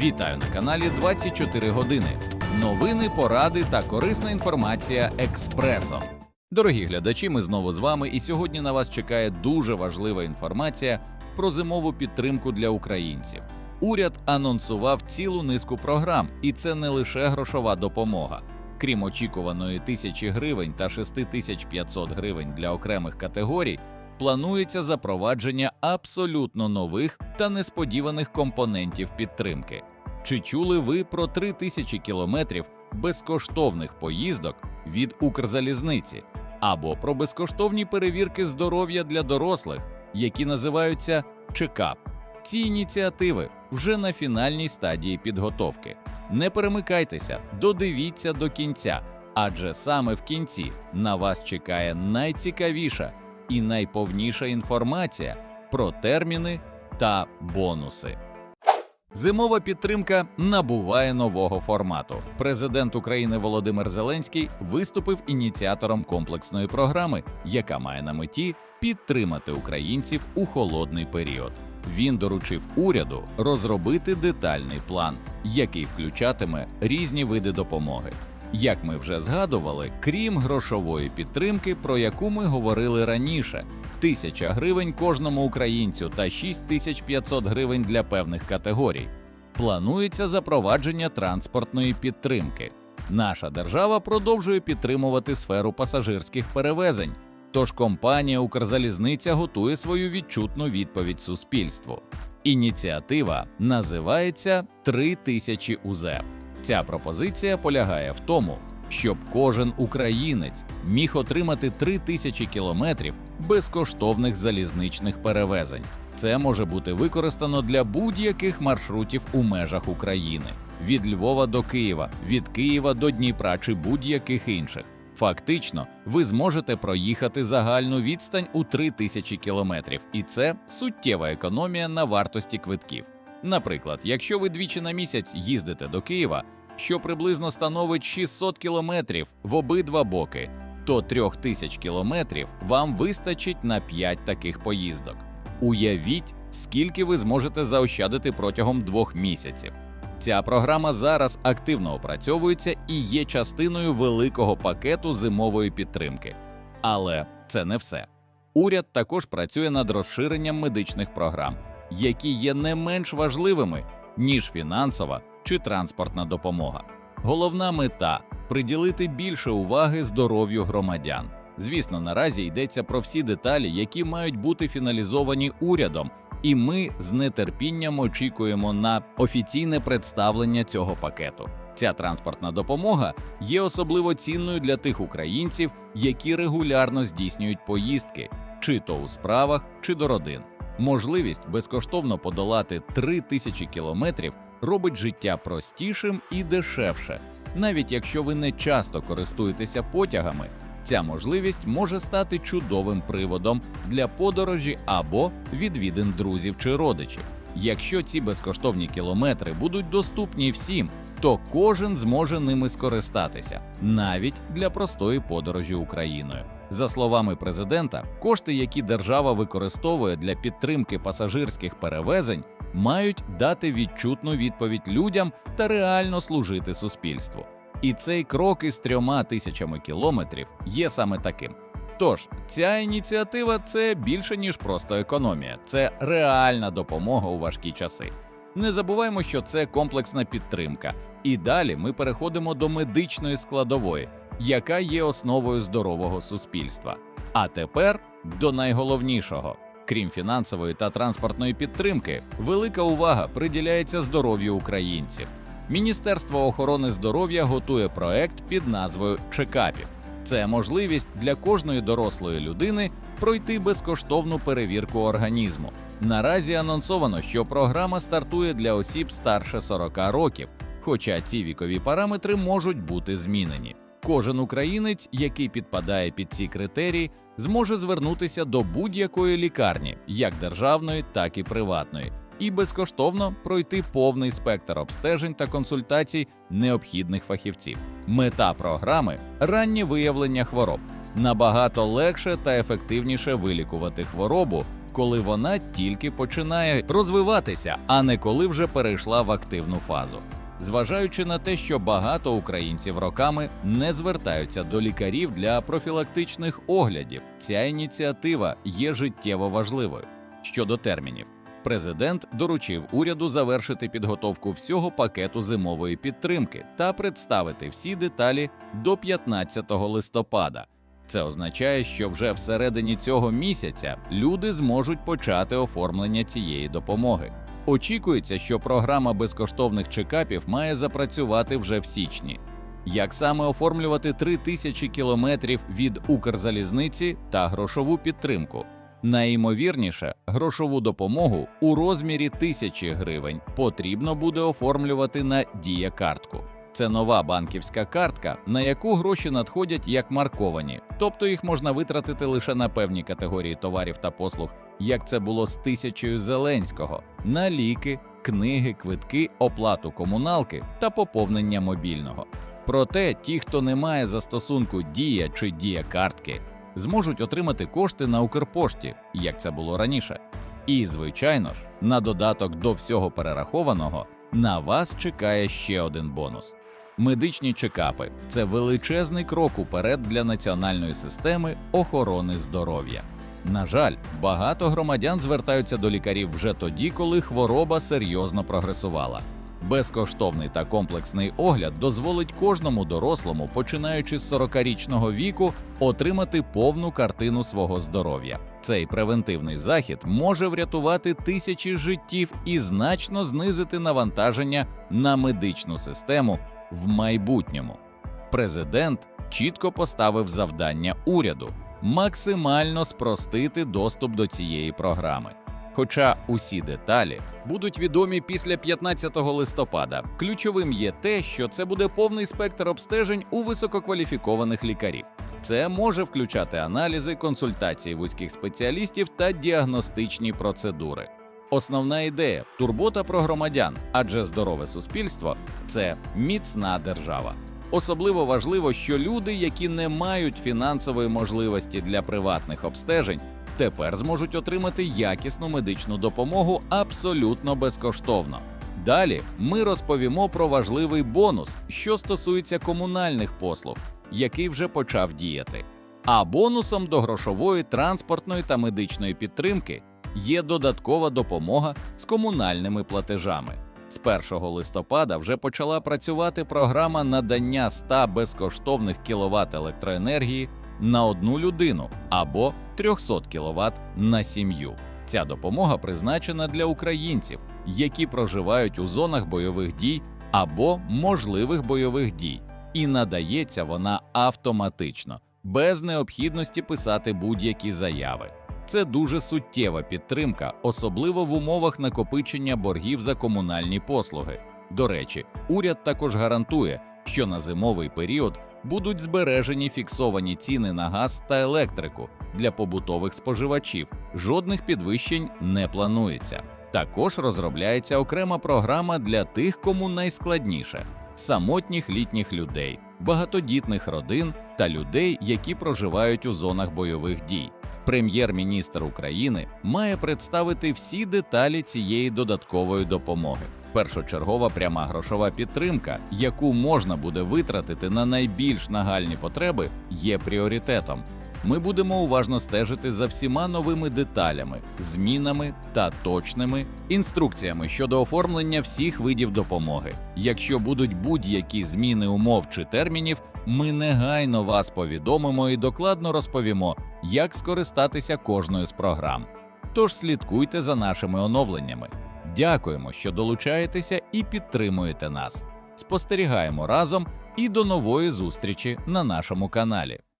Вітаю на каналі 24 години. Новини, поради та корисна інформація експресом. Дорогі глядачі, ми знову з вами, і сьогодні на вас чекає дуже важлива інформація про зимову підтримку для українців. Уряд анонсував цілу низку програм, і це не лише грошова допомога. Крім очікуваної тисячі гривень та 6500 гривень для окремих категорій, планується запровадження абсолютно нових та несподіваних компонентів підтримки. Чи чули ви про 3000 кілометрів безкоштовних поїздок від Укрзалізниці або про безкоштовні перевірки здоров'я для дорослих, які називаються чекап? Ці ініціативи вже на фінальній стадії підготовки. Не перемикайтеся, додивіться до кінця, адже саме в кінці на вас чекає найцікавіша і найповніша інформація про терміни та бонуси. Зимова підтримка набуває нового формату. Президент України Володимир Зеленський виступив ініціатором комплексної програми, яка має на меті підтримати українців у холодний період. Він доручив уряду розробити детальний план, який включатиме різні види допомоги. Як ми вже згадували, крім грошової підтримки, про яку ми говорили раніше, тисяча гривень кожному українцю та 6500 гривень для певних категорій. Планується запровадження транспортної підтримки. Наша держава продовжує підтримувати сферу пасажирських перевезень. Тож компанія Укрзалізниця готує свою відчутну відповідь суспільству. Ініціатива називається «3 тисячі УЗ. Ця пропозиція полягає в тому, щоб кожен українець міг отримати 3 тисячі кілометрів безкоштовних залізничних перевезень. Це може бути використано для будь-яких маршрутів у межах України від Львова до Києва, від Києва до Дніпра чи будь-яких інших. Фактично, ви зможете проїхати загальну відстань у 3000 кілометрів, і це суттєва економія на вартості квитків. Наприклад, якщо ви двічі на місяць їздите до Києва, що приблизно становить 600 кілометрів в обидва боки, то 3000 кілометрів вам вистачить на 5 таких поїздок. Уявіть, скільки ви зможете заощадити протягом двох місяців. Ця програма зараз активно опрацьовується і є частиною великого пакету зимової підтримки. Але це не все. Уряд також працює над розширенням медичних програм, які є не менш важливими, ніж фінансова чи транспортна допомога. Головна мета приділити більше уваги здоров'ю громадян. Звісно, наразі йдеться про всі деталі, які мають бути фіналізовані урядом, і ми з нетерпінням очікуємо на офіційне представлення цього пакету. Ця транспортна допомога є особливо цінною для тих українців, які регулярно здійснюють поїздки, чи то у справах, чи до родин. Можливість безкоштовно подолати 3 тисячі кілометрів робить життя простішим і дешевше. Навіть якщо ви не часто користуєтеся потягами, ця можливість може стати чудовим приводом для подорожі або відвідин друзів чи родичів. Якщо ці безкоштовні кілометри будуть доступні всім, то кожен зможе ними скористатися, навіть для простої подорожі Україною. За словами президента, кошти, які держава використовує для підтримки пасажирських перевезень, мають дати відчутну відповідь людям та реально служити суспільству. І цей крок із трьома тисячами кілометрів є саме таким. Тож ця ініціатива це більше ніж просто економія, це реальна допомога у важкі часи. Не забуваємо, що це комплексна підтримка, і далі ми переходимо до медичної складової, яка є основою здорового суспільства. А тепер до найголовнішого. Крім фінансової та транспортної підтримки, велика увага приділяється здоров'ю українців. Міністерство охорони здоров'я готує проект під назвою Чекапів. Це можливість для кожної дорослої людини пройти безкоштовну перевірку організму. Наразі анонсовано, що програма стартує для осіб старше 40 років, хоча ці вікові параметри можуть бути змінені. Кожен українець, який підпадає під ці критерії, зможе звернутися до будь-якої лікарні, як державної, так і приватної, і безкоштовно пройти повний спектр обстежень та консультацій необхідних фахівців. Мета програми раннє виявлення хвороб. Набагато легше та ефективніше вилікувати хворобу, коли вона тільки починає розвиватися, а не коли вже перейшла в активну фазу. Зважаючи на те, що багато українців роками не звертаються до лікарів для профілактичних оглядів, ця ініціатива є життєво важливою. Щодо термінів, президент доручив уряду завершити підготовку всього пакету зимової підтримки та представити всі деталі до 15 листопада. Це означає, що вже всередині цього місяця люди зможуть почати оформлення цієї допомоги. Очікується, що програма безкоштовних чекапів має запрацювати вже в січні. Як саме оформлювати 3 тисячі кілометрів від Укрзалізниці та грошову підтримку? Найімовірніше, грошову допомогу у розмірі тисячі гривень потрібно буде оформлювати на дієкартку. Це нова банківська картка, на яку гроші надходять як марковані, тобто їх можна витратити лише на певні категорії товарів та послуг, як це було з тисячею Зеленського, на ліки, книги, квитки, оплату комуналки та поповнення мобільного. Проте ті, хто не має застосунку Дія чи Дія картки, зможуть отримати кошти на Укрпошті, як це було раніше. І, звичайно ж, на додаток до всього перерахованого на вас чекає ще один бонус. Медичні чекапи це величезний крок уперед для національної системи охорони здоров'я. На жаль, багато громадян звертаються до лікарів вже тоді, коли хвороба серйозно прогресувала. Безкоштовний та комплексний огляд дозволить кожному дорослому, починаючи з 40-річного віку, отримати повну картину свого здоров'я. Цей превентивний захід може врятувати тисячі життів і значно знизити навантаження на медичну систему в майбутньому. Президент чітко поставив завдання уряду максимально спростити доступ до цієї програми. Хоча усі деталі будуть відомі після 15 листопада. Ключовим є те, що це буде повний спектр обстежень у висококваліфікованих лікарів. Це може включати аналізи, консультації вузьких спеціалістів та діагностичні процедури. Основна ідея турбота про громадян, адже здорове суспільство це міцна держава. Особливо важливо, що люди, які не мають фінансової можливості для приватних обстежень, тепер зможуть отримати якісну медичну допомогу абсолютно безкоштовно. Далі ми розповімо про важливий бонус, що стосується комунальних послуг, який вже почав діяти. А бонусом до грошової, транспортної та медичної підтримки є додаткова допомога з комунальними платежами. З 1 листопада вже почала працювати програма надання 100 безкоштовних кВт електроенергії на одну людину або 300 кВт на сім'ю. Ця допомога призначена для українців, які проживають у зонах бойових дій або можливих бойових дій, і надається вона автоматично, без необхідності писати будь-які заяви. Це дуже суттєва підтримка, особливо в умовах накопичення боргів за комунальні послуги. До речі, уряд також гарантує, що на зимовий період будуть збережені фіксовані ціни на газ та електрику для побутових споживачів. Жодних підвищень не планується. Також розробляється окрема програма для тих, кому найскладніше самотніх літніх людей, багатодітних родин та людей, які проживають у зонах бойових дій. Прем'єр-міністр України має представити всі деталі цієї додаткової допомоги. Першочергова пряма грошова підтримка, яку можна буде витратити на найбільш нагальні потреби, є пріоритетом. Ми будемо уважно стежити за всіма новими деталями, змінами та точними інструкціями щодо оформлення всіх видів допомоги. Якщо будуть будь-які зміни умов чи термінів, ми негайно вас повідомимо і докладно розповімо, як скористатися кожною з програм. Тож слідкуйте за нашими оновленнями. Дякуємо, що долучаєтеся і підтримуєте нас. Спостерігаємо разом і до нової зустрічі на нашому каналі.